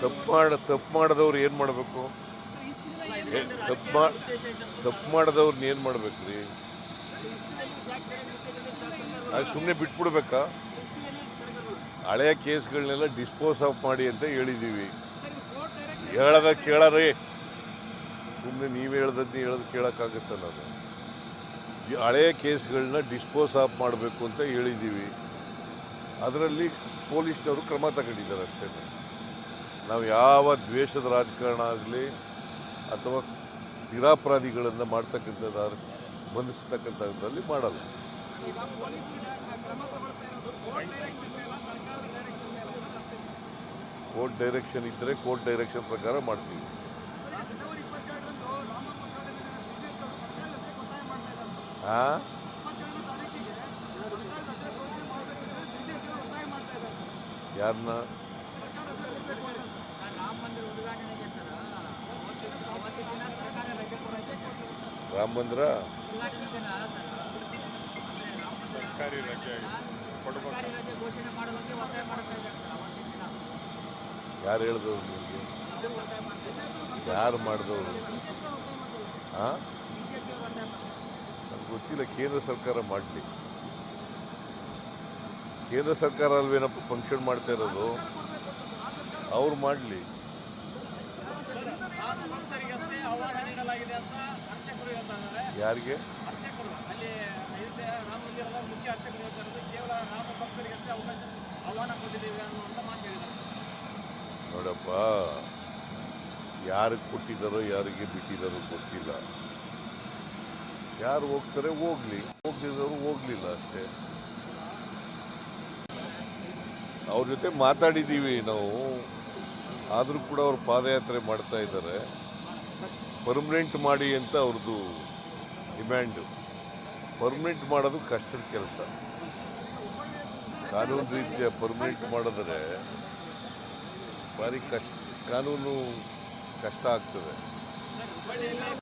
ತಪ್ಪು ಮಾಡ, ತಪ್ಪು ಮಾಡಿದವ್ರು ಏನು ಮಾಡಬೇಕು? ತಪ್ಪು ಮಾ, ತಪ್ಪು ಮಾಡಿದವ್ರನ್ನ ಏನು ಮಾಡ್ಬೇಕು ರೀ ಆ ಸುಮ್ಮನೆ ಬಿಟ್ಬಿಡ್ಬೇಕಾ? ಹಳೆಯ ಕೇಸ್ಗಳನ್ನೆಲ್ಲ ಡಿಸ್ಪೋಸ್ ಆಫ್ ಮಾಡಿ ಅಂತ ಹೇಳಿದ್ದೀವಿ ಹೇಳದ ಕೇಳರಿ. ಸುಮ್ಮನೆ ನೀವು ಹೇಳ್ದದ್ದು ಹೇಳೋದು ಕೇಳೋಕ್ಕಾಗತ್ತಲ್ಲ ಅದು. ಹಳೆಯ ಕೇಸ್ಗಳನ್ನ ಡಿಸ್ಪೋಸ್ ಆಫ್ ಮಾಡಬೇಕು ಅಂತ ಹೇಳಿದ್ದೀವಿ ಅದರಲ್ಲಿ ಪೊಲೀಸ್ನವರು ಕ್ರಮ ತಗೊಂಡಿದ್ದಾರೆ ಅಷ್ಟೇ. ನಾವು ಯಾವ ದ್ವೇಷದ ರಾಜಕಾರಣ ಆಗಲಿ ಅಥವಾ ನಿರಾಪರಾಧಿಗಳನ್ನು ಮಾಡ್ತಕ್ಕಂಥದ್ದು ಬಂಧಿಸ್ತಕ್ಕಂಥದ್ರಲ್ಲಿ ಮಾಡಲ್ಲ. ಕೋರ್ಟ್ ಡೈರೆಕ್ಷನ್ ಇದ್ದರೆ ಕೋರ್ಟ್ ಡೈರೆಕ್ಷನ್ ಪ್ರಕಾರ ಮಾಡ್ತೀವಿ. ಹಾಂ ಯಾರನ್ನ ರಾಮ ಮಂದಿರ ಯಾರು ಹೇಳಿದವ್ರು ನಿಮಗೆ? ಯಾರು ಮಾಡಿದವರು? ಹಾಂ ನನಗೆ ಗೊತ್ತಿಲ್ಲ ಕೇಂದ್ರ ಸರ್ಕಾರ ಮಾಡಲಿ. ಕೇಂದ್ರ ಸರ್ಕಾರ ಅಲ್ವೇನಪ್ಪ ಫಂಕ್ಷನ್ ಮಾಡ್ತಾ ಇರೋದು, ಅವ್ರು ಮಾಡಲಿ. ಯಾರಿಗೆ? ನೋಡಪ್ಪ, ಯಾರಿಗೆ ಕೊಟ್ಟಿದ್ದಾರೋ, ಯಾರಿಗೆ ಬಿಟ್ಟಿದ್ದಾರೋ ಗೊತ್ತಿಲ್ಲ. ಯಾರು ಹೋಗ್ತಾರೆ, ಹೋಗ್ಲಿ. ಹೋಗ್ದಿದ್ದವರು ಹೋಗ್ಲಿಲ್ಲ ಅಷ್ಟೇ. ಅವ್ರ ಜೊತೆ ಮಾತಾಡಿದ್ದೀವಿ ನಾವು. ಆದರೂ ಕೂಡ ಅವರು ಪಾದಯಾತ್ರೆ ಮಾಡ್ತಾ ಇದ್ದಾರೆ. ಪರ್ಮನೆಂಟ್ ಮಾಡಿ ಅಂತ ಅವ್ರದ್ದು ಡಿಮ್ಯಾಂಡು ಪರ್ಮನೆಂಟ್ ಮಾಡೋದು ಕಷ್ಟದ ಕೆಲಸ. ಕಾನೂನು ರೀತಿಯ ಪರ್ಮನೆಂಟ್ ಮಾಡಿದ್ರೆ ಭಾರಿ ಕಷ್ಟ, ಕಾನೂನು ಕಷ್ಟ ಆಗ್ತದೆ.